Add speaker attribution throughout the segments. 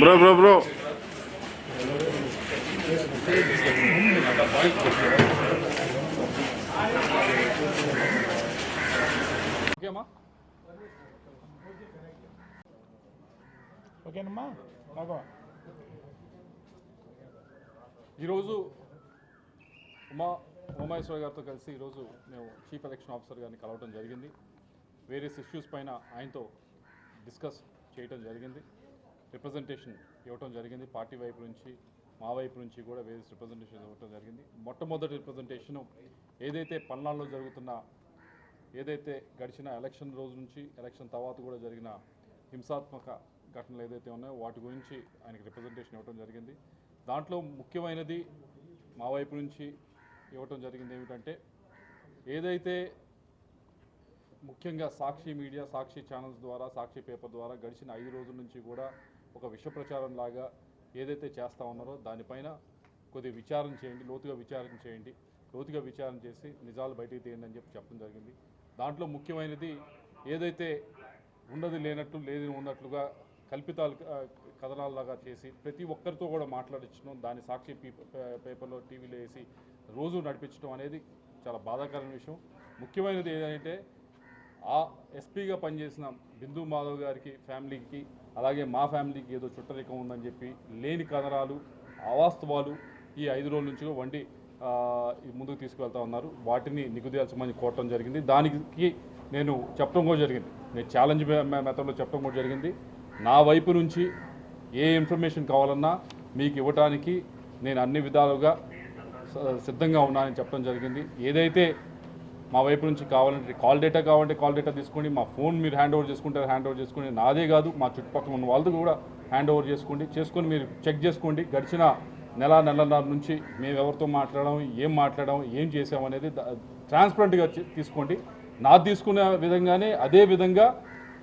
Speaker 1: Bro bro bro
Speaker 2: ఓకేమా
Speaker 3: ఓకేనమ్మా? రాఘవ
Speaker 2: ఈరోజు ఉమా ఉమామేశ్వర గారితో కలిసి ఈరోజు మేము చీఫ్ ఎలక్షన్ ఆఫీసర్ గారిని కలవడం జరిగింది. వేరియస్ ఇష్యూస్ పైన ఆయనతో డిస్కస్ చేయటం జరిగింది. రిప్రజెంటేషన్ ఇవ్వటం జరిగింది. పార్టీ వైపు నుంచి మా వైపు నుంచి కూడా వేరియస్ రిప్రజెంటేషన్ ఇవ్వటం జరిగింది. మొట్టమొదటి రిప్రజెంటేషను ఏదైతే పల్నాడులో జరుగుతున్న ఏదైతే గడిచిన ఎలక్షన్ రోజు నుంచి ఎలక్షన్ తర్వాత కూడా జరిగిన హింసాత్మక ఘటనలు ఏదైతే ఉన్నాయో వాటి గురించి ఆయనకి రిప్రజెంటేషన్ ఇవ్వడం జరిగింది. దాంట్లో ముఖ్యమైనది మా వైపు నుంచి ఇవ్వటం జరిగింది ఏమిటంటే ఏదైతే ముఖ్యంగా సాక్షి మీడియా సాక్షి ఛానల్స్ ద్వారా సాక్షి పేపర్ ద్వారా గడిచిన ఐదు రోజుల నుంచి కూడా ఒక విషప్రచారం లాగా ఏదైతే చేస్తూ ఉన్నారో దానిపైన కొద్దిగా విచారణ చేయండి లోతుగా విచారణ చేయండి. లోతుగా విచారణ చేసి నిజాలు బయటికి తీయండి అని చెప్పి చెప్పడం జరిగింది. దాంట్లో ముఖ్యమైనది ఏదైతే ఉన్నది లేనట్లు లేని ఉన్నట్లుగా కల్పితాలు ఆ, కథనాలలాగా చేసి ప్రతి ఒక్కరితో కూడా మాట్లాడించడం దాన్ని సాక్షి పే- పేపర్లో టీవీలో వేసి రోజు నడిపించడం అనేది చాలా బాధాకరమైన విషయం. ముఖ్యమైనది ఏంటంటే ఆ ఎస్పీగా పనిచేసిన బిందు మాధవ్ గారికి ఫ్యామిలీకి అలాగే మా ఫ్యామిలీకి ఏదో చుట్టరికం ఉందని చెప్పి లేని కథనాలు అవాస్తవాలు ఈ ఐదు రోజుల నుంచి వండి ముందుకు తీసుకువెళ్తా ఉన్నారు. వాటిని నిగుదేల్చమని కోరటం జరిగింది. దానికి నేను చెప్పడం కూడా జరిగింది. నేను ఛాలెంజ్ మెథడ్లో చెప్పడం కూడా జరిగింది. నా వైపు నుంచి ఏ ఇన్ఫర్మేషన్ కావాలన్నా మీకు ఇవ్వటానికి నేను అన్ని విధాలుగా సిద్ధంగా ఉన్నానని చెప్పడం జరిగింది. ఏదైతే మా వైపు నుంచి కావాలంటే కాల్ డేటా కావాలంటే కాల్ డేటా తీసుకోండి మా ఫోన్ మీరు హ్యాండ్ ఓవర్ చేసుకుంటే హ్యాండ్ ఓవర్ చేసుకోండి నాదే కాదు మా చుట్టుపక్కల ఉన్న వాళ్ళది కూడా హ్యాండ్ ఓవర్ చేసుకోండి చేసుకొని మీరు చెక్ చేసుకోండి గడిచిన నెల నెలన్నర నుంచి మేము ఎవరితో మాట్లాడడం ఏం మాట్లాడడం ఏం చేసాం అనేది ట్రాన్స్పరెంట్గా తీసుకోండి. నా తీసుకునే విధంగానే అదే విధంగా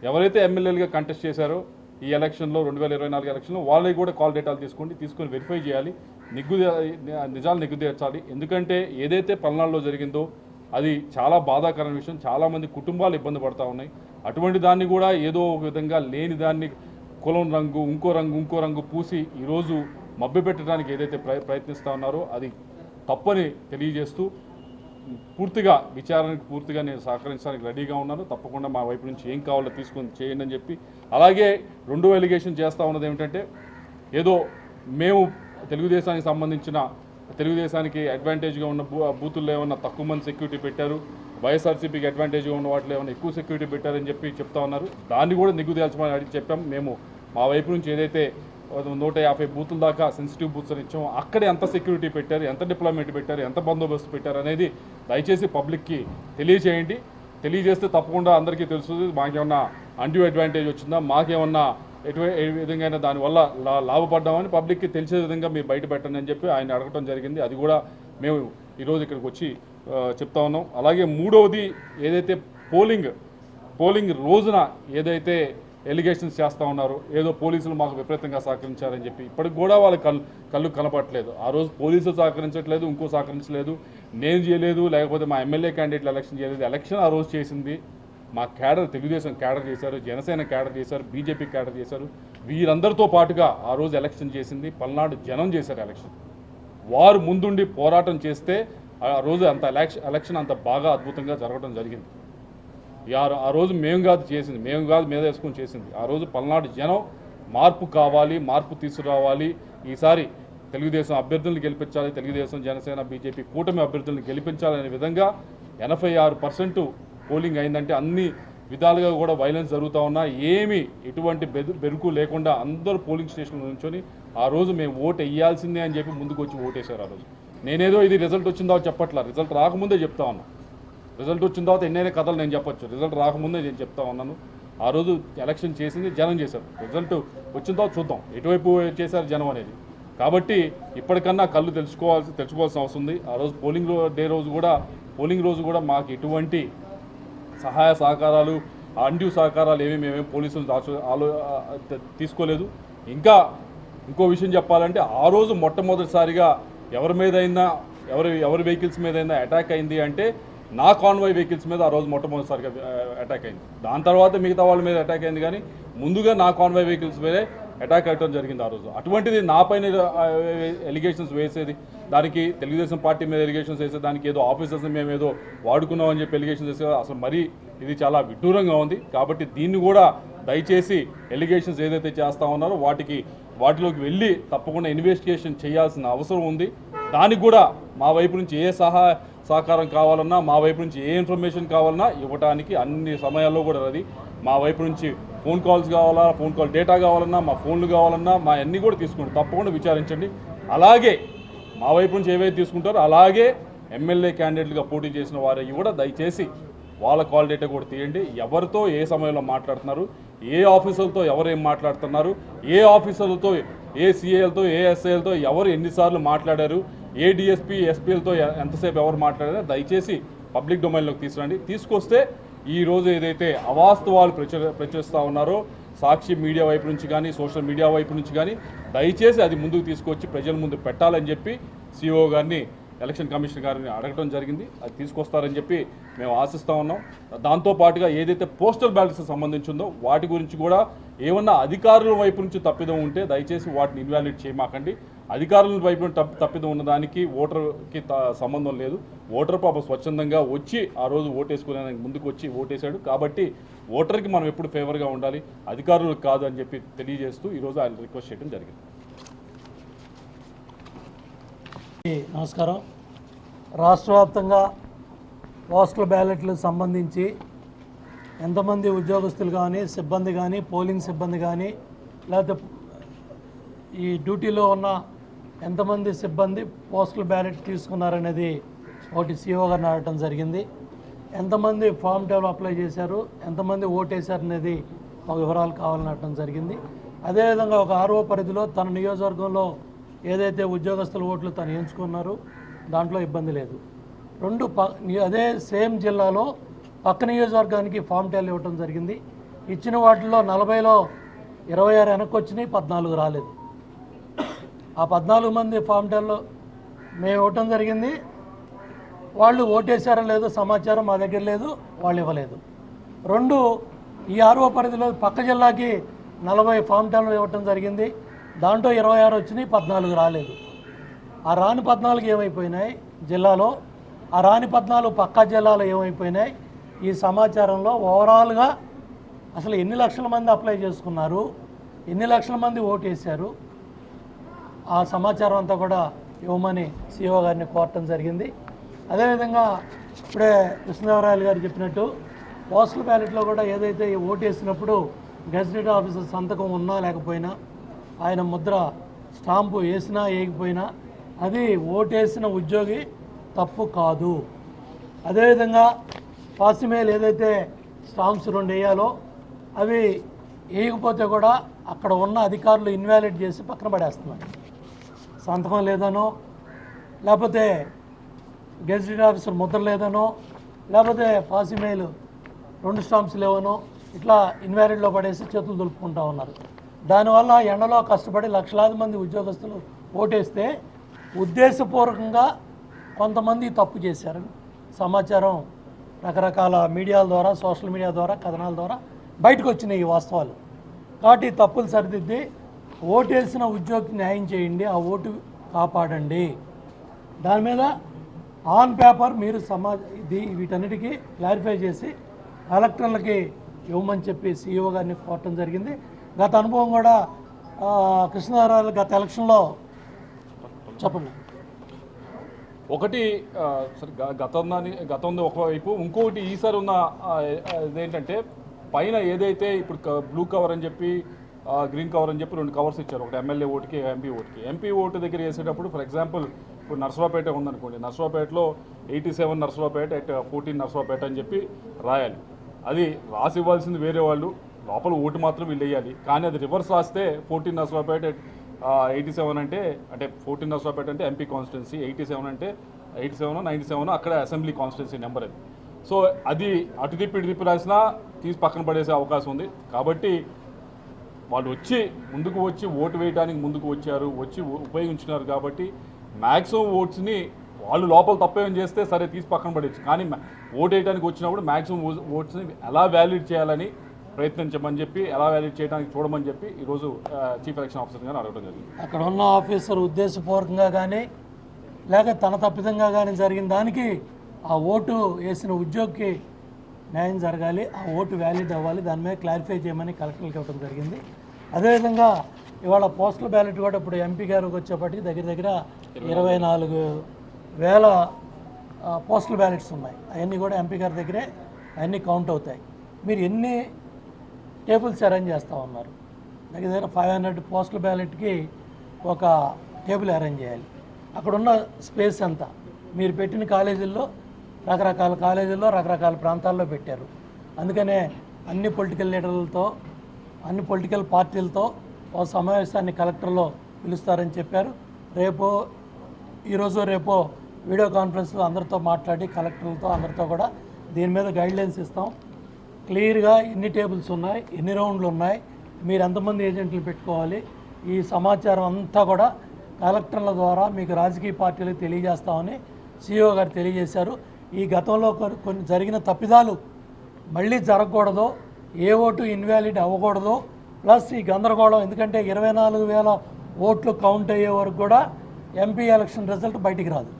Speaker 2: ఎవరైతే ఎమ్మెల్యేలుగా కంటెస్ట్ చేశారో ఈ ఎలక్షన్లో రెండు వేల ఇరవై నాలుగు ఎలక్షన్లో వాళ్ళకి కూడా కాల్ డేటాలు తీసుకోండి తీసుకొని వెరిఫై చేయాలి నిగ్గు నిజాలు నిగ్గుదేర్చాలి ఎందుకంటే ఏదైతే పల్నాడులో జరిగిందో అది చాలా బాధాకరమైన విషయం. చాలామంది కుటుంబాలు ఇబ్బంది పడతా ఉన్నాయి. అటువంటి దాన్ని కూడా ఏదో ఒక విధంగా లేని దాన్ని కులం రంగు ఇంకో రంగు ఇంకో రంగు పూసి ఈరోజు మభ్య పెట్టడానికి ఏదైతే ప్రయత్నిస్తూ ఉన్నారో అది తప్పని తెలియజేస్తూ పూర్తిగా విచారణకు పూర్తిగా నేను సహకరించడానికి రెడీగా ఉన్నాను. తప్పకుండా మా వైపు నుంచి ఏం కావాలో తీసుకొని చేయండి అని చెప్పి. అలాగే రెండో ఎలిగేషన్ చేస్తూ ఉన్నది ఏమిటంటే ఏదో మేము తెలుగుదేశానికి సంబంధించిన తెలుగుదేశానికి అడ్వాంటేజ్గా ఉన్న బూ బూతుల్లో ఏమన్నా తక్కువ మంది సెక్యూరిటీ పెట్టారు? వైఎస్ఆర్సీపీకి అడ్వాంటేజ్గా ఉన్న వాటిలో ఏమైనా ఎక్కువ సెక్యూరిటీ పెట్టారని చెప్పి చెప్తా ఉన్నారు. దాన్ని కూడా నిగ్గు తేల్చమని అడిగి చెప్పాం. మేము మా వైపు నుంచి ఏదైతే నూట యాభై బూతుల దాకా సెన్సిటివ్ బూత్స్ అని ఇచ్చాము అక్కడ ఎంత సెక్యూరిటీ పెట్టారు ఎంత డిప్లాయ్మెంట్ పెట్టారు ఎంత బందోబస్తు పెట్టారు అనేది దయచేసి పబ్లిక్కి తెలియజేయండి తెలియజేస్తే తప్పకుండా అందరికీ తెలుస్తుంది. మాకేమన్నా అండ్యూ అడ్వాంటేజ్ వచ్చిందా? మాకేమన్నా ఎటు ఏ విధంగా దానివల్ల లా లాభపడ్డామని పబ్లిక్కి తెలిసే విధంగా మీరు బయట పెట్టండి అని చెప్పి ఆయన అడగటం జరిగింది. అది కూడా మేము ఈరోజు ఇక్కడికి వచ్చి చెప్తా ఉన్నాం. అలాగే మూడవది ఏదైతే పోలింగ్ పోలింగ్ రోజున ఏదైతే ఎలిగేషన్స్ చేస్తూ ఉన్నారో ఏదో పోలీసులు మాకు విపరీతంగా సహకరించారని చెప్పి ఇప్పటికి కూడా వాళ్ళ కళ్ళు కళ్ళు కనపట్లేదు ఆ రోజు పోలీసులు సహకరించట్లేదు ఇంకో సహకరించలేదు. నేను చేయలేదు లేకపోతే మా ఎమ్మెల్యే క్యాండిడేట్లు ఎలక్షన్ చేయలేదు. ఎలక్షన్ ఆ రోజు చేసింది. మా క్యాడర్ తెలుగుదేశం క్యాడర్ చేశారు జనసేన క్యాడర్ చేశారు బీజేపీ క్యాడర్ చేశారు. వీరందరితో పాటుగా ఆ రోజు ఎలక్షన్ చేసింది పల్నాడు జనం చేశారు ఎలక్షన్. వారు ముందుండి పోరాటం చేస్తే ఆ రోజు అంత ఎలక్షన్ అంత బాగా అద్భుతంగా జరగడం జరిగింది. ఆ రోజు మేము కాదు చేసింది మేము కాదు మీద వేసుకొని చేసింది. ఆ రోజు పల్నాడు జనం మార్పు కావాలి మార్పు తీసుకురావాలి. ఈసారి తెలుగుదేశం అభ్యర్థులను గెలిపించాలి తెలుగుదేశం జనసేన బీజేపీ కూటమి అభ్యర్థులను గెలిపించాలనే విధంగా ఎనభై ఆరు పర్సెంటు పోలింగ్ అయిందంటే అన్ని విధాలుగా కూడా వైలెన్స్ జరుగుతూ ఉన్నా ఏమి ఎటువంటి బెదు బెరుకు లేకుండా అందరూ పోలింగ్ స్టేషన్లో నుంచొని ఆ రోజు మేము ఓటు వేయాల్సిందే అని చెప్పి ముందుకు వచ్చి ఓటేశారు ఆ రోజు. నేనేదో ఇది రిజల్ట్ వచ్చిందో చెప్పట్లా. రిజల్ట్ రాకముందే చెప్తా ఉన్నా. రిజల్ట్ వచ్చిన తర్వాత ఎన్నైనా కథలు నేను చెప్పొచ్చు. రిజల్ట్ రాకముందే నేను చెప్తా ఉన్నాను. ఆ రోజు ఎలక్షన్ చేసింది జనం చేశారు. రిజల్ట్ వచ్చిన తర్వాత చూద్దాం. ఎటువైపు చేశారు జనం అనేది. కాబట్టి ఇప్పటికన్నా కళ్ళు తెలుసుకోవాల్సి తెలుసుకోవాల్సిన అవసరం ఉంది. ఆ రోజు పోలింగ్ డే రోజు కూడా పోలింగ్ రోజు కూడా మాకు ఎటువంటి సహాయ సహకారాలు అండ్యూ సహకారాలు ఏమీ మేమేం పోలీసులు ఆలో తీసుకోలేదు. ఇంకా ఇంకో విషయం చెప్పాలంటే ఆ రోజు మొట్టమొదటిసారిగా ఎవరి మీద అయినా ఎవరి ఎవరి వెహికల్స్ మీద అయినా అటాక్ అయింది అంటే నా కాన్వాయ్ వెహికల్స్ మీద ఆ రోజు మొట్టమొదటిసారిగా అటాక్ అయింది. దాని తర్వాత మిగతా వాళ్ళ మీద అటాక్ అయింది కానీ ముందుగా నా కాన్వాయ్ వెహికల్స్ మీదే అటాక్ అవ్వడం జరిగింది ఆ రోజు. అటువంటిది నా పైన ఎలిగేషన్స్ వేసేది. దానికి తెలుగుదేశం పార్టీ మీద ఎలిగేషన్స్ వేసే దానికి ఏదో ఆఫీసర్స్ మేము ఏదో వాడుకున్నాం అని చెప్పి ఎలిగేషన్స్ వేసే అసలు మరీ ఇది చాలా విడ్డూరంగా ఉంది. కాబట్టి దీన్ని కూడా దయచేసి ఎలిగేషన్స్ ఏదైతే చేస్తా ఉన్నారో వాటికి వాటిలోకి వెళ్ళి తప్పకుండా ఇన్వెస్టిగేషన్ చేయాల్సిన అవసరం ఉంది. దానికి కూడా మా వైపు నుంచి ఏ సహా సహకారం కావాలన్నా మా వైపు నుంచి ఏ ఇన్ఫర్మేషన్ కావాలన్నా ఇవ్వడానికి అన్ని సమయాల్లో కూడా అది మా వైపు నుంచి ఫోన్ కాల్స్ కావాలా ఫోన్ కాల్ డేటా కావాలన్నా మా ఫోన్లు కావాలన్నా మా అన్నీ కూడా తీసుకోండి తప్పకుండా విచారించండి. అలాగే మా వైపు నుంచి ఏవైతే తీసుకుంటారో అలాగే ఎమ్మెల్యే క్యాండిడేట్లుగా పోటీ చేసిన వారి కూడా దయచేసి వాళ్ళ కాల్ డేటా కూడా తీయండి. ఎవరితో ఏ సమయంలో మాట్లాడుతున్నారు ఏ ఆఫీసర్లతో ఎవరు ఏం మాట్లాడుతున్నారు ఏ ఆఫీసర్లతో ఏ సీఏలతో ఏ ఎస్ఐలతో ఎవరు ఎన్నిసార్లు మాట్లాడారు ఏ డిఎస్పీ ఎస్పీలతో ఎంతసేపు ఎవరు మాట్లాడారో దయచేసి పబ్లిక్ డొమైన్లోకి తీసుకురండి. తీసుకొస్తే ఈరోజు ఏదైతే అవాస్తవాలు ప్రచుర ప్రచురిస్తూ ఉన్నారో సాక్షి మీడియా వైపు నుంచి కానీ సోషల్ మీడియా వైపు నుంచి కానీ దయచేసి అది ముందుకు తీసుకొచ్చి ప్రజల ముందు పెట్టాలని చెప్పి సిఓ గారిని ఎలక్షన్ కమిషన్ గారిని అడగడం జరిగింది. అది తీసుకొస్తారని చెప్పి మేము ఆశిస్తూ ఉన్నాం. దాంతో పాటుగా ఏదైతే పోస్టల్ బ్యాలెట్స్ సంబంధించి ఉందో వాటి గురించి కూడా ఏమన్నా అధికారుల వైపు నుంచి తప్పిదం ఉంటే దయచేసి వాటిని ఇన్వాలిడేట్ చేయమాకండి. అధికారుల వైపు తప్పిదం ఉన్నదానికి ఓటర్కి త- సంబంధం లేదు. ఓటర్ పాప స్వచ్ఛందంగా వచ్చి ఆ రోజు ఓటేసుకునేదానికి ముందుకు వచ్చి ఓటేశాడు. కాబట్టి ఓటర్కి మనం ఎప్పుడు ఫేవర్గా ఉండాలి? అధికారులకు కాదు అని చెప్పి తెలియజేస్తూ ఈరోజు ఆయన రిక్వెస్ట్ చేయడం జరిగింది.
Speaker 3: నమస్కారం. రాష్ట్ర వ్యాప్తంగా పోస్టల్ బ్యాలెట్లకు సంబంధించి ఎంతమంది ఉద్యోగస్తులు కానీ సిబ్బంది కానీ పోలింగ్ సిబ్బంది కానీ లేకపోతే ఈ డ్యూటీలో ఉన్న ఎంతమంది సిబ్బంది పోస్టల్ బ్యాలెట్ తీసుకున్నారనేది ఒకటి సీఓ గారిని అడగటం జరిగింది. ఎంతమంది ఫామ్ టేబుల్ అప్లై చేశారు ఎంతమంది ఓటేశారు అనేది ఒక వివరాలు కావాలని అడగడం జరిగింది. అదేవిధంగా ఒక ఆర్ఓ పరిధిలో తన నియోజకవర్గంలో ఏదైతే ఉద్యోగస్తుల ఓట్లు తను ఎంచుకున్నారో దాంట్లో ఇబ్బంది లేదు. రెండు ప అదే సేమ్ జిల్లాలో పక్క నియోజకవర్గానికి ఫామ్ టేల్ ఇవ్వటం జరిగింది. ఇచ్చిన వాటిల్లో నలభైలో ఇరవై ఆరు వెనక్కి వచ్చినాయి పద్నాలుగు రాలేదు. ఆ పద్నాలుగు మంది ఫామ్ మేము ఇవ్వటం జరిగింది. వాళ్ళు ఓటేశారో లేదో సమాచారం మా దగ్గర లేదు వాళ్ళు ఇవ్వలేదు. రెండు ఈ ఆరో పరిధిలో పక్క జిల్లాకి నలభై ఫామ్ టెన్లు ఇవ్వటం జరిగింది. దాంట్లో ఇరవై ఆరు వచ్చినాయి పద్నాలుగు రాలేదు. ఆ రాని పద్నాలుగు ఏమైపోయినాయి జిల్లాలో? ఆ రాని పద్నాలుగు పక్క జిల్లాలో ఏమైపోయినాయి? ఈ సమాచారంలో ఓవరాల్గా అసలు ఎన్ని లక్షల మంది అప్లై చేసుకున్నారు? ఎన్ని లక్షల మంది ఓటేశారు? ఆ సమాచారం అంతా కూడా ఇవ్వమని సీఓ గారిని కోరటం జరిగింది. అదేవిధంగా ఇప్పుడే కృష్ణదేవరాయలు గారు చెప్పినట్టు పోస్టల్ బ్యాలెట్లో కూడా ఏదైతే ఓటు ఓటేసినప్పుడు గెజిటెడ్ ఆఫీసర్ సంతకం ఉన్నా లేకపోయినా ఆయన ముద్ర స్టాంపు వేసినా వేయకపోయినా అది ఓటేసిన ఉద్యోగి తప్పు కాదు. అదేవిధంగా పాసిమేల్ ఏదైతే స్టాంప్స్ రెండు వేయాలో అవి వేయకపోతే కూడా అక్కడ ఉన్న అధికారులు ఇన్వాలిడ్ చేసి పక్కన పడేస్తున్నారు. సంతకం లేదనో లేకపోతే గెజిటెడ్ ఆఫీసర్ ముద్ర లేదనో లేకపోతే పాసిమేల్ రెండు స్టాంప్స్ లేవనో ఇట్లా ఇన్వాలిడ్లో పడేసి చేతులు దులుపుకుంటా ఉన్నారు. దానివల్ల ఎండలో కష్టపడి లక్షలాది మంది ఉద్యోగస్తులు ఓటేస్తే ఉద్దేశపూర్వకంగా కొంతమంది తప్పు చేశారు. సమాచారం రకరకాల మీడియాల ద్వారా సోషల్ మీడియా ద్వారా కథనాల ద్వారా బయటకు వచ్చినాయి ఈ వాస్తవాలు. కాబట్టి తప్పులు సరిదిద్ది ఓటేసిన ఉద్యోగికి న్యాయం చేయండి ఆ ఓటు కాపాడండి. దాని మీద ఆన్ పేపర్ మీరు సమాజ ఇది వీటన్నిటికీ క్లారిఫై చేసి కలెక్టర్లకి ఇవ్వమని చెప్పి సీఈఓ గారిని కోరటం జరిగింది. గత అనుభవం కూడా ఆ, కృష్ణారావు గత ఎలక్షన్లో చెప్పండి.
Speaker 2: ఒకటి ఆ, సరే ఒకవైపు ఇంకొకటి ఈసారి ఉన్న ఇదేంటంటే పైన ఏదైతే ఇప్పుడు బ్లూ కవర్ అని చెప్పి గ్రీన్ కవర్ అని చెప్పి రెండు కవర్స్ ఇచ్చారు. ఒకటి ఎమ్మెల్యే ఓటుకి ఎంపీ ఓటుకి. ఎంపీ ఓటు దగ్గర వేసేటప్పుడు ఫర్ ఎగ్జాంపుల్ ఇప్పుడు నర్సరావుపేట ఉందనుకోండి నర్సరావుపేటలో eighty seven Narasaraopet at fourteen Narasaraopet అని చెప్పి రాయాలి. అది రాసి ఇవ్వాల్సింది వేరే వాళ్ళు. లోపల ఓటు మాత్రం వీళ్ళు వేయాలి. కానీ అది రివర్స్ రాస్తే ఫోర్టీన్ నర్సరావుపేట ఎయిటీ సెవెన్ అంటే అంటే ఫోర్టీన్ నర్సరావుపేట అంటే ఎంపీ కాన్స్టిట్యున్సీ ఎయిటీ సెవెన్ అంటే ఎయిటీ సెవెన్ నైంటీ సెవెన్ అక్కడ అసెంబ్లీ కాన్స్టిట్యున్సీ నెంబర్ అది. సో అది అటు తిప్పి ఇటు తిప్పి రాసినా తీసి పక్కన పడేసే అవకాశం ఉంది. కాబట్టి వాళ్ళు వచ్చి ముందుకు వచ్చి ఓటు వేయడానికి ముందుకు వచ్చారు వచ్చి ఉపయోగించినారు కాబట్టి మ్యాక్సిమం ఓట్స్ని వాళ్ళు లోపల తప్పేం చేస్తే సరే తీసి పక్కన పడేచ్చు కానీ ఓటు వేయడానికి వచ్చినప్పుడు మ్యాక్సిమం ఓట్స్ని ఎలా వ్యాలిడ్ చేయాలని ప్రయత్నించమని చెప్పి ఎలా వ్యాలిడ్ చేయడానికి చూడమని చెప్పి ఈరోజు చీఫ్ ఎలక్షన్ ఆఫీసర్ గారు అడగడం జరిగింది.
Speaker 3: అక్కడ ఉన్న ఆఫీసర్ ఉద్దేశపూర్వకంగా కానీ లేక తన తప్పిదంగా కానీ జరిగిన దానికి ఆ ఓటు వేసిన ఉద్యోగికి న్యాయం జరగాలి ఆ ఓటు వ్యాలిడ్ అవ్వాలి దాని మీద క్లారిఫై చేయమని కలెక్టర్కి ఇవ్వడం జరిగింది. అదేవిధంగా ఇవాళ పోస్టల్ బ్యాలెట్ కూడా ఇప్పుడు ఎంపీ గారికి వచ్చేప్పటికి దగ్గర దగ్గర ఇరవై నాలుగు వేల పోస్టల్ బ్యాలెట్స్ ఉన్నాయి. అవన్నీ కూడా ఎంపీ గారి దగ్గరే అవన్నీ కౌంట్ అవుతాయి. మీరు ఎన్ని టేబుల్స్ అరేంజ్ చేస్తూ ఉన్నారు? దగ్గర దగ్గర ఫైవ్ హండ్రెడ్ పోస్టల్ బ్యాలెట్కి ఒక టేబుల్ అరేంజ్ చేయాలి. అక్కడ ఉన్న స్పేస్ ఎంత? మీరు పెట్టిన కాలేజీల్లో రకరకాల కాలేజీల్లో రకరకాల ప్రాంతాల్లో పెట్టారు. అందుకనే అన్ని పొలిటికల్ లీడర్లతో అన్ని పొలిటికల్ పార్టీలతో ఓ సమావేశాన్ని కలెక్టర్లో పిలుస్తారని చెప్పారు. రేపు ఈరోజు రేపో వీడియో కాన్ఫరెన్స్లో అందరితో మాట్లాడి కలెక్టర్లతో అందరితో కూడా దీని మీద గైడ్లైన్స్ ఇస్తాం. క్లియర్గా ఎన్ని టేబుల్స్ ఉన్నాయి ఎన్ని రౌండ్లు ఉన్నాయి మీరు ఎంతమంది ఏజెంట్లు పెట్టుకోవాలి ఈ సమాచారం అంతా కూడా కలెక్టర్ల ద్వారా మీకు రాజకీయ పార్టీలకు తెలియజేస్తామని సిఇఓ గారు తెలియజేశారు. ఈ గతంలో కొన్ని- కొన్ని జరిగిన తప్పిదాలు మళ్ళీ జరగకూడదు ఏ ఓటు ఇన్వాలిడ్ అవ్వకూడదు ప్లస్ ఈ గందరగోళం ఎందుకంటే ఇరవై నాలుగు వేల ఓట్లు కౌంట్ అయ్యే వరకు కూడా ఎంపీ ఎలక్షన్ రిజల్ట్ బయటికి రాదు.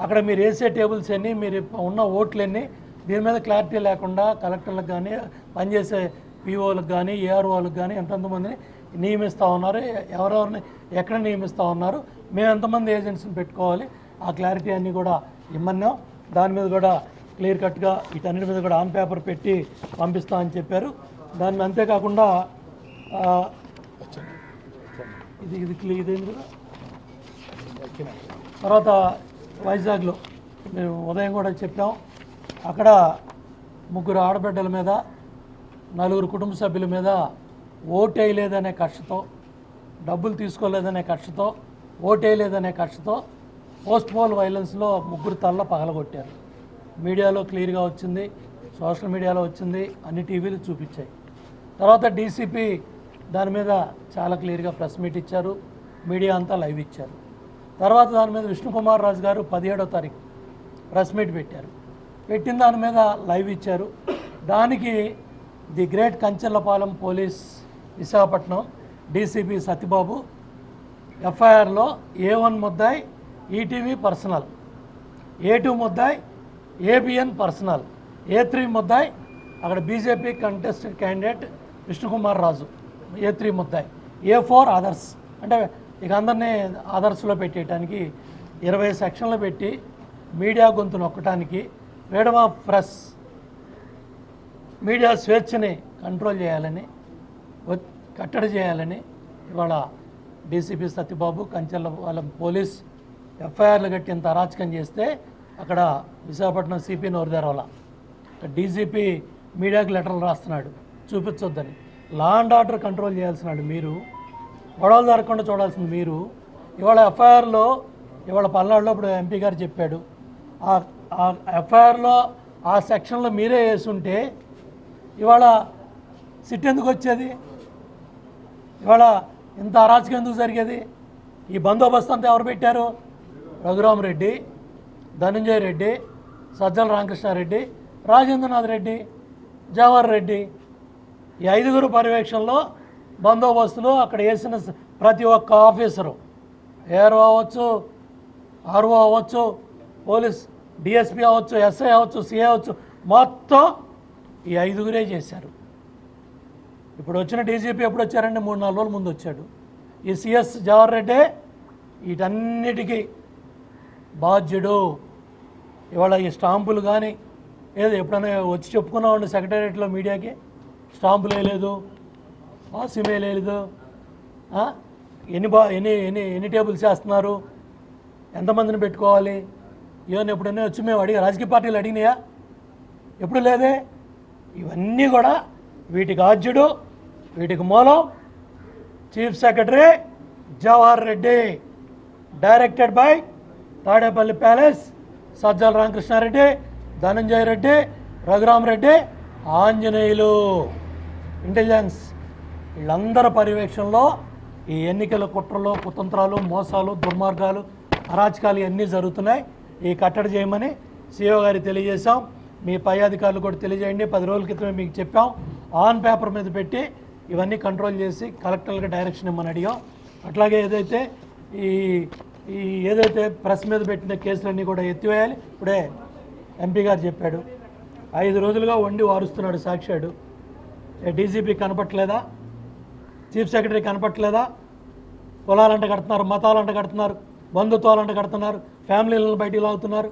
Speaker 3: అక్కడ మీరు వేసే టేబుల్స్ ఎన్ని మీరు ఉన్న ఓట్లు అన్నీ దీని మీద క్లారిటీ లేకుండా కలెక్టర్లకు కానీ పనిచేసే పీఓలకు కానీ ఏఆర్ఓలకు కానీ ఎంతమందిని నియమిస్తూ ఉన్నారు ఎవరెవరిని ఎక్కడ నియమిస్తూ ఉన్నారు మేము ఎంతమంది ఏజెంట్స్ని పెట్టుకోవాలి ఆ క్లారిటీ అన్నీ కూడా ఇమ్మన్నాం. దాని మీద కూడా క్లియర్ కట్గా వీటన్నిటి మీద కూడా ఆన్ పేపర్ పెట్టి పంపిస్తామని చెప్పారు. దాన్ని అంతేకాకుండా ఇది ఇది క్లియర్ ఇదేంటి కూడా తర్వాత వైజాగ్లో మేము ఉదయం కూడా చెప్పాం. అక్కడ ముగ్గురు ఆడబిడ్డల మీద నలుగురు కుటుంబ సభ్యుల మీద ఓటేయలేదనే వేయలేదనే కక్షతో డబ్బులు తీసుకోలేదనే కక్షతో ఓటేయలేదనే వేయలేదనే కక్షతో పోస్ట్ పోల్ వైలెన్స్లో ముగ్గురు తల్ల పగలగొట్టారు. మీడియాలో క్లియర్గా వచ్చింది సోషల్ మీడియాలో వచ్చింది అన్ని టీవీలు చూపించాయి. తర్వాత డీసీపీ దాని మీద చాలా క్లియర్గా ప్రెస్ మీట్ ఇచ్చారు మీడియా అంతా లైవ్ ఇచ్చారు. తర్వాత దాని మీద విష్ణుకుమార్ రాజు గారు పదిహేడో తారీఖు ప్రెస్ మీట్ పెట్టారు. పెట్టిన దాని మీద లైవ్ ఇచ్చారు. దానికి the great Kanchellapalem police Visakhapatnam DCP Satyababu ఎఫ్ఐఆర్లో ఏ వన్ ముద్దాయి ఈటీవీ పర్సనల్ ఏ టూ ముద్దాయ్ ఏబిఎన్ పర్సనల్ ఏ త్రీ ముద్దాయ్ అక్కడ BJP contested candidate Vishnukumar Raju. A three ముద్దాయ్. A four others అంటే ఇక అందరినీ అదర్స్లో పెట్టేయటానికి ఇరవై సెక్షన్లు పెట్టి మీడియా గొంతు నొక్కటానికి ఫ్రీడమ్ ఆఫ్ ప్రెస్ మీడియా స్వేచ్ఛని కంట్రోల్ చేయాలని కట్టడి చేయాలని ఇవాళ డీసీపీ సత్యబాబు కంచెల వాళ్ళ పోలీస్ ఎఫ్ఐఆర్లు కట్టి ఇంత అరాచకం చేస్తే అక్కడ విశాఖపట్నం సిపి నోరుదేరవల. డీజీపీ మీడియాకి లెటర్లు రాస్తున్నాడు. చూపించొద్దని. లా అండ్ ఆర్డర్ కంట్రోల్ చేయాల్సినాడు మీరు. గొడవలు జరగకుండా చూడాల్సింది మీరు. ఇవాళ ఎఫ్ఐఆర్లో ఇవాళ పల్నాడులో ఇప్పుడు ఎంపీ గారు చెప్పాడు. ఆ ఆ ఎఫ్ఐఆర్లో ఆ సెక్షన్లో మీరే వేసుంటే ఇవాళ సిట్ ఎందుకు వచ్చేది? ఇవాళ ఇంత అరాచకం ఎందుకు జరిగేది? ఈ బందోబస్తు అంతా ఎవరు పెట్టారు? రఘురామరెడ్డి ధనంజయ రెడ్డి సజ్జల రామకృష్ణారెడ్డి రాజేంద్రనాథ్ రెడ్డి జవహర్ రెడ్డి. ఈ ఐదుగురు పర్యవేక్షణలో బందోబస్తులు అక్కడ వేసిన ప్రతి ఒక్క ఆఫీసరు. ఏఆర్ఓ అవ్వచ్చు ఆర్ఓ అవ్వచ్చు పోలీస్ డిఎస్పీ అవ్వచ్చు ఎస్ఐ అవ్వచ్చు సిఐ అవ్వచ్చు మొత్తం ఈ ఐదుగురే చేశారు. ఇప్పుడు వచ్చిన డీజీపీ ఎప్పుడు వచ్చారండి? మూడు నాలుగు రోజుల ముందు వచ్చాడు. ఈ సిఎస్ జవహర్ రెడ్డి వీటన్నిటికీ బాధ్యుడు. ఇవాళ ఈ స్టాంపులు కానీ ఏదో ఎప్పుడైనా వచ్చి చెప్పుకున్నామండి సెక్రటేరియట్లో మీడియాకి. స్టాంపులు వేయలేదు వాసిం వేయలేదు. ఎన్ని బా ఎన్ని ఎన్ని ఎన్ని టేబుల్స్ వేస్తున్నారు? ఎంతమందిని పెట్టుకోవాలి? ఏమైనా ఎప్పుడైనా వచ్చి మేము అడిగా రాజకీయ పార్టీలు అడిగినాయా? ఎప్పుడు లేదే? ఇవన్నీ కూడా వీటికి ఆద్యుడు వీటికి మూలం chief secretary Jawahar Reddy directed by Tadepalli palace Sajjala Ramakrishna Reddy Dhananjaya Reddy Raghurama Reddy Anjaneyulu. Intelligence వీళ్ళందరి పర్యవేక్షణలో ఈ ఎన్నికల కుట్రలు కుతంత్రాలు మోసాలు దుర్మార్గాలు అరాచకాలు ఇవన్నీ జరుగుతున్నాయి. ఈ కట్టడి చేయమని సీఓ గారికి తెలియజేశాం. మీ పై అధికారులు కూడా తెలియజేయండి. పది రోజుల క్రితమే మీకు చెప్పాం. ఆన్ పేపర్ మీద పెట్టి ఇవన్నీ కంట్రోల్ చేసి కలెక్టర్లకు డైరెక్షన్ ఇమ్మని అడిగాం. అట్లాగే ఏదైతే ఈ ఈ ఏదైతే ప్రెస్ మీద పెట్టిన కేసులన్నీ కూడా ఎత్తివేయాలి. ఇప్పుడే ఎంపీ గారు చెప్పాడు. ఐదు రోజులుగా వండి వారుస్తున్నాడు సాక్షాడు. డీజీపీ కనపట్లేదా చీఫ్ సెక్రటరీ కనపట్లేదా కులాలంట కడుతున్నారు మతాలంట కడుతున్నారు బంధుత్వాలంట కడుతున్నారు ఫ్యామిలీలను బయటికి లాగుతున్నారు.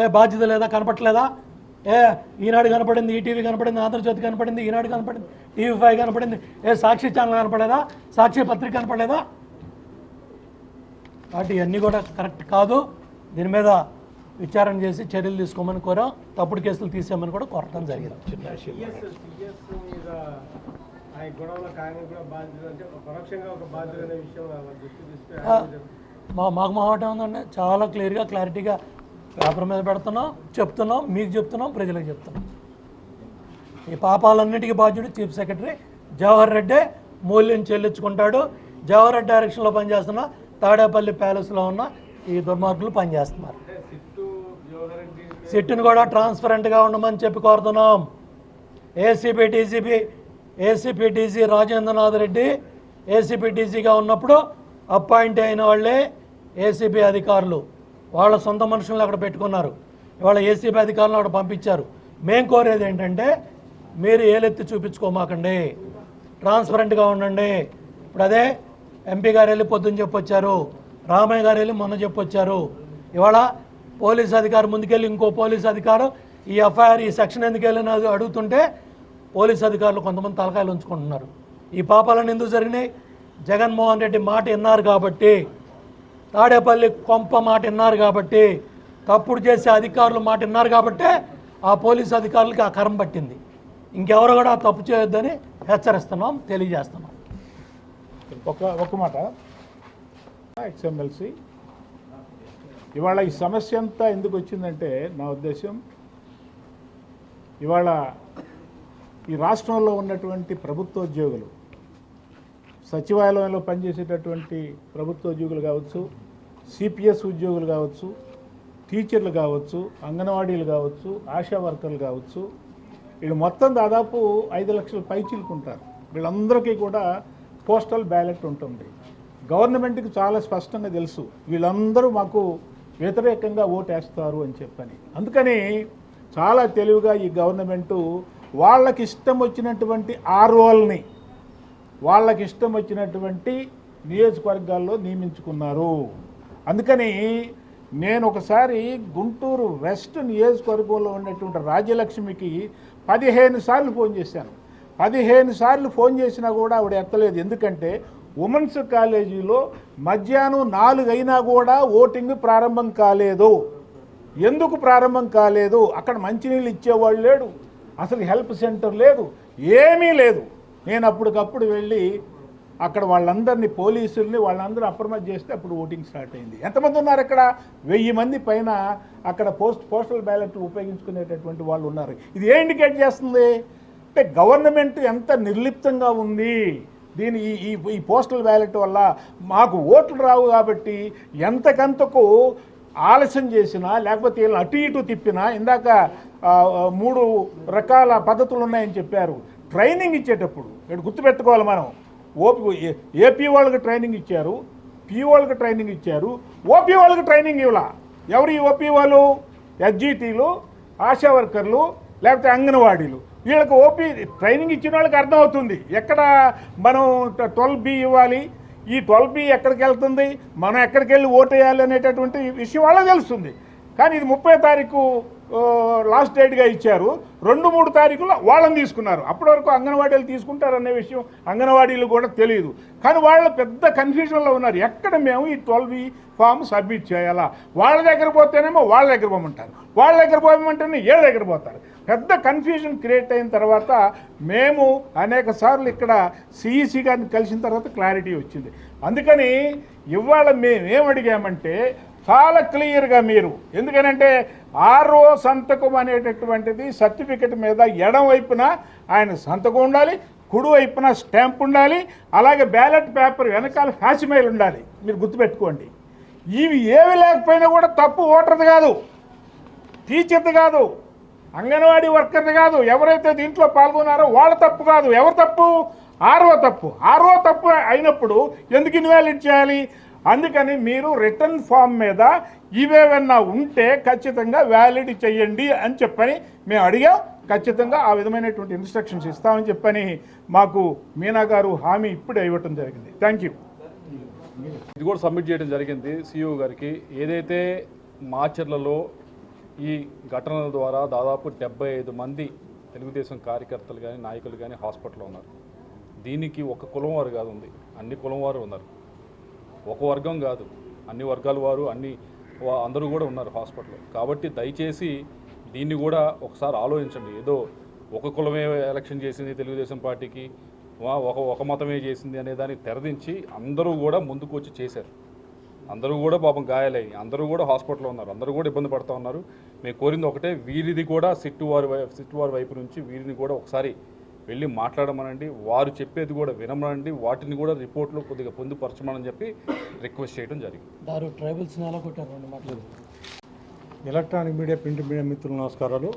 Speaker 3: ఏ బాధ్యత లేదా? కనపట్లేదా ఏ ఈనాడు కనపడింది ఈటీవీ కనపడింది ఆంధ్రజ్యోతి కనపడింది ఈనాడు కనపడింది టీవీ ఫైవ్ కనపడింది ఏ సాక్షి ఛానల్ కనపడలేదా? సాక్షి పత్రిక కనపడలేదా? కాబట్టి ఇవన్నీ కూడా కరెక్ట్ కాదు. దీని మీద విచారణ చేసి చర్యలు తీసుకోమని కోరాం. తప్పుడు కేసులు తీసేయమని కూడా కోరటం జరిగింది. చిన్న విషయం.
Speaker 4: ఆ,
Speaker 3: మా మాకు మావటం ఉందండి చాలా క్లియర్గా క్లారిటీగా పేపర్ మీద పెడుతున్నాం చెప్తున్నాం మీకు చెప్తున్నాం ప్రజలకు చెప్తున్నాం. ఈ పాపాలన్నిటికీ బాధ్యుడు చీఫ్ సెక్రటరీ జవహర్ రెడ్డి మూల్యం చెల్లించుకుంటాడు. జవహర్ రెడ్డి డైరెక్షన్లో పనిచేస్తున్న తాడేపల్లి ప్యాలెస్లో ఉన్న ఈ దుర్మార్గులు పనిచేస్తున్నారు. సిట్టును కూడా ట్రాన్స్పరెంట్గా ఉండమని చెప్పి కోరుతున్నాం. ACP DCP ACP DC Rajendranath Reddy ACP డీసీగా ఉన్నప్పుడు అపాయింట్ అయిన వాళ్ళే ఏసీబీ అధికారులు. వాళ్ళ సొంత మనుషులను అక్కడ పెట్టుకున్నారు. ఇవాళ ఏసీబీ అధికారులను అక్కడ పంపించారు. మేం కోరేది ఏంటంటే మీరు ఏలెత్తి చూపించుకోమాకండి. ట్రాన్స్పరెంట్గా ఉండండి. ఇప్పుడు అదే ఎంపీ గారు వెళ్ళి పొద్దున్న చెప్పొచ్చారు రామయ్య గారు వెళ్ళి మొన్న చెప్పొచ్చారు. ఇవాళ పోలీస్ అధికారి ముందుకెళ్ళి ఇంకో పోలీస్ అధికారు ఈ ఎఫ్ఐఆర్ ఈ సెక్షన్ ఎందుకు వెళ్ళిన అడుగుతుంటే పోలీస్ అధికారులు కొంతమంది తలకాయలు ఉంచుకుంటున్నారు. ఈ పాపాలను ఎందుకు జరిగినాయి? జగన్మోహన్ రెడ్డి మాట విన్నారు కాబట్టి తాడేపల్లి కొంప మాట విన్నారు కాబట్టి తప్పుడు చేసే అధికారులు మాట విన్నారు కాబట్టే ఆ పోలీస్ అధికారులకి ఆ కరం పట్టింది. ఇంకెవరు కూడా ఆ తప్పు చేయొద్దని హెచ్చరిస్తున్నాం తెలియజేస్తున్నాం.
Speaker 5: ఒక ఒక మాట. ఎక్స్ఎంఎల్సి ఇవాళ ఈ సమస్య అంతా ఎందుకు వచ్చిందంటే నా ఉద్దేశం ఇవాళ ఈ రాష్ట్రంలో ఉన్నటువంటి ప్రభుత్వోద్యోగులు సచివాలయంలో పనిచేసేటటువంటి ప్రభుత్వోద్యోగులు కావచ్చు సిపిఎస్ ఉద్యోగులు కావచ్చు టీచర్లు కావచ్చు అంగన్వాడీలు కావచ్చు ఆశా వర్కర్లు కావచ్చు వీళ్ళు మొత్తం దాదాపు ఐదు లక్షల పైచిలుకుంటారు. వీళ్ళందరికీ కూడా పోస్టల్ బ్యాలెట్ ఉంటుంది. గవర్నమెంట్కి చాలా స్పష్టంగా తెలుసు వీళ్ళందరూ మాకు వ్యతిరేకంగా ఓటేస్తారు అని చెప్పని. అందుకని చాలా తెలివిగా ఈ గవర్నమెంటు వాళ్ళకి ఇష్టం వచ్చినటువంటి ఆర్ఓల్ని వాళ్ళకి ఇష్టం వచ్చినటువంటి నియోజకవర్గాల్లో నియమించుకున్నారు. అందుకని నేను ఒకసారి గుంటూరు వెస్ట్ నియోజకవర్గంలో ఉన్నటువంటి రాజ్యలక్ష్మికి పదిహేను సార్లు ఫోన్ చేశాను. పదిహేను సార్లు ఫోన్ చేసినా కూడా ఆవిడ ఎత్తలేదు. ఎందుకంటే ఉమెన్స్ కాలేజీలో మధ్యాహ్నం నాలుగు అయినా కూడా ఓటింగ్ ప్రారంభం కాలేదు. ఎందుకు ప్రారంభం కాలేదు? అక్కడ మంచినీళ్ళు ఇచ్చేవాళ్ళు లేడు. అసలు హెల్ప్ సెంటర్ లేదు. ఏమీ లేదు. నేను అప్పటికప్పుడు వెళ్ళి అక్కడ వాళ్ళందరినీ పోలీసుల్ని వాళ్ళందరూ అప్రమత్తం చేస్తే అప్పుడు ఓటింగ్ స్టార్ట్ అయింది. ఎంతమంది ఉన్నారు అక్కడ? వెయ్యి మంది పైన అక్కడ పోస్ట్ పోస్టల్ బ్యాలెట్లు ఉపయోగించుకునేటటువంటి వాళ్ళు ఉన్నారు. ఇది ఏ ఇండికేట్ చేస్తుంది? అంటే గవర్నమెంట్ ఎంత నిర్లిప్తంగా ఉంది? దీని ఈ ఈ ఈ పోస్టల్ బ్యాలెట్ వల్ల మాకు ఓట్లు రావు కాబట్టి ఎంతకంతకు ఆలస్యం చేసినా లేకపోతే వీళ్ళని అటు ఇటు తిప్పినా ఇందాక మూడు రకాల పద్ధతులు ఉన్నాయని చెప్పారు. ట్రైనింగ్ ఇచ్చేటప్పుడు ఇక్కడ గుర్తుపెట్టుకోవాలి మనం. ఓపీ ఏ- ఏపీ వాళ్ళకి ట్రైనింగ్ ఇచ్చారు పీ వాళ్ళకి ట్రైనింగ్ ఇచ్చారు ఓపీ వాళ్ళకి ట్రైనింగ్ ఇవ్వాల. ఎవరు ఈ ఓపీ వాళ్ళు? ఎస్జీటీలు ఆశా వర్కర్లు లేకపోతే అంగన్వాడీలు. వీళ్ళకి ఓపీ ట్రైనింగ్ ఇచ్చిన వాళ్ళకి అర్థమవుతుంది ఎక్కడ మనం ట్వెల్వ్ బి ఇవ్వాలి ఈ ట్వెల్వ్ బి ఎక్కడికి వెళ్తుంది మనం ఎక్కడికి వెళ్ళి ఓటు వేయాలి అనేటటువంటి విషయం వాళ్ళకి తెలుస్తుంది. కానీ ఇది ముప్పై తారీఖు లాస్ట్ డేట్గా ఇచ్చారు. రెండు మూడు తారీఖులో వాళ్ళని తీసుకున్నారు. అప్పటి వరకు అంగన్వాడీలు తీసుకుంటారనే విషయం అంగన్వాడీలు కూడా తెలియదు కానీ వాళ్ళు పెద్ద కన్ఫ్యూజన్లో ఉన్నారు. ఎక్కడ మేము ఈ ట్వెల్వ్ ఫామ్ సబ్మిట్ చేయాలా? వాళ్ళ దగ్గర పోతేనేమో వాళ్ళ దగ్గర పోమంటారు. వాళ్ళ దగ్గర పోమంటేనే ఏ దగ్గర పోతారు. పెద్ద కన్ఫ్యూజన్ క్రియేట్ అయిన తర్వాత మేము అనేక సార్లు ఇక్కడ సిఈసి గారిని కలిసిన తర్వాత క్లారిటీ వచ్చింది. అందుకని ఇవాళ మేము ఏం అడిగామంటే చాలా క్లియర్గా మీరు ఎందుకనంటే ఆరో సంతకం అనేటటువంటిది సర్టిఫికెట్ మీద ఎడం వైపున ఆయన సంతకం ఉండాలి కుడి వైపున స్టాంప్ ఉండాలి అలాగే బ్యాలెట్ పేపర్ వెనకాల ఫ్యాసిమైల్ ఉండాలి. మీరు గుర్తుపెట్టుకోండి. ఇవి ఏవి లేకపోయినా కూడా తప్పు ఓటర్ది కాదు టీచర్ది కాదు అంగన్వాడీ వర్కర్ది కాదు ఎవరైతే దీంట్లో పాల్గొన్నారో వాళ్ళ తప్పు కాదు. ఎవరు తప్పు? ఆరో తప్పు. ఆరో తప్పు అయినప్పుడు ఎందుకు ఇన్వాలిడ్ చేయాలి? అందుకని మీరు రిటర్న్ ఫామ్ మీద ఇవేవన్నా ఉంటే ఖచ్చితంగా వ్యాలిడ్ చేయండి అని చెప్పని మేము అడిగాం. ఖచ్చితంగా ఆ విధమైనటువంటి ఇన్స్ట్రక్షన్స్ ఇస్తామని చెప్పని మాకు మీనా గారు హామీ ఇప్పుడే ఇవ్వటం జరిగింది. థ్యాంక్ యూ
Speaker 2: ఇది కూడా సబ్మిట్ చేయడం జరిగింది సిఇఓ గారికి. ఏదైతే మాచర్లలో ఈ ఘటనల ద్వారా దాదాపు డెబ్బై ఐదు మంది తెలుగుదేశం కార్యకర్తలు కానీ నాయకులు కానీ హాస్పిటల్లో ఉన్నారు. దీనికి ఒక కులం వారు కాదు ఉంది. అన్ని కులం వారు ఉన్నారు. ఒక వర్గం కాదు. అన్ని వర్గాల వారు అన్ని వా- అందరూ కూడా ఉన్నారు హాస్పిటల్లో. కాబట్టి దయచేసి దీన్ని కూడా ఒకసారి ఆలోచించండి. ఏదో ఒక కులమే ఎలక్షన్ చేసింది తెలుగుదేశం పార్టీకి వా- ఒక ఒక మతమే చేసింది అనే దాన్ని తెరదించి అందరూ కూడా ముందుకు వచ్చి చేశారు. అందరూ కూడా పాపం గాయాలయ్యి అందరూ కూడా హాస్పిటల్లో ఉన్నారు అందరూ కూడా ఇబ్బంది పడుతూ ఉన్నారు. మేము కోరింది ఒకటే వీరిది కూడా సిట్టు వారి సిట్టు వారి వైపు నుంచి వీరిని కూడా ఒకసారి వెళ్ళి మాట్లాడమనండి. వారు చెప్పేది కూడా వినమనండి. వాటిని కూడా రిపోర్ట్లో కొద్దిగా పొందుపరచమని చెప్పి రిక్వెస్ట్ చేయడం జరిగింది.
Speaker 3: దారు tribals
Speaker 6: electronic media print media మిత్రులు నమస్కారాలు.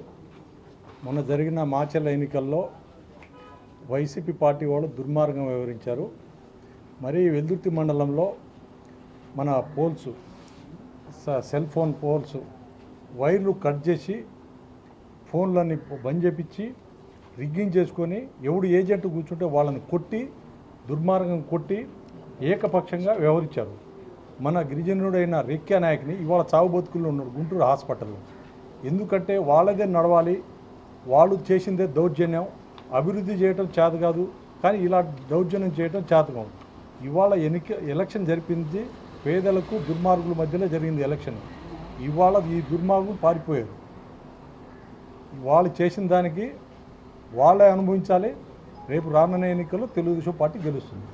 Speaker 6: మొన్న జరిగిన మాచర్ల ఎన్నికల్లో వైసీపీ పార్టీ వాళ్ళు దుర్మార్గం వివరించారు. మరి వెల్దుర్తి మండలంలో మన పోల్స్ స- సెల్ ఫోన్ పోల్స్ వైర్లు కట్ చేసి ఫోన్లన్నీ బంద్ చేపించి రిగ్గింగ్ చేసుకొని ఎవడు ఏజెంట్ కూర్చుంటే వాళ్ళని కొట్టి దుర్మార్గం కొట్టి ఏకపక్షంగా వ్యవహరించారు. మన గిరిజనుడైన రేఖ్యా నాయక్ని ఇవాళ చావు బతుకుల్లో ఉన్నాడు గుంటూరు హాస్పిటల్లో. ఎందుకంటే వాళ్ళదే నడవాలి వాళ్ళు చేసిందే దౌర్జన్యం అభివృద్ధి చేయటం చేత కాదు కానీ ఇలా దౌర్జన్యం చేయటం చేత కాదు. ఇవాళ ఎన్నిక ఎలక్షన్ జరిపింది పేదలకు దుర్మార్గుల మధ్యలో జరిగింది ఎలక్షన్. ఇవాళ ఈ దుర్మార్గులు పారిపోయారు. వాళ్ళు చేసిన దానికి వాళ్ళే అనుభవించాలి. రేపు రానున్న ఎన్నికల్లో తెలుగుదేశం పార్టీ గెలుస్తుంది.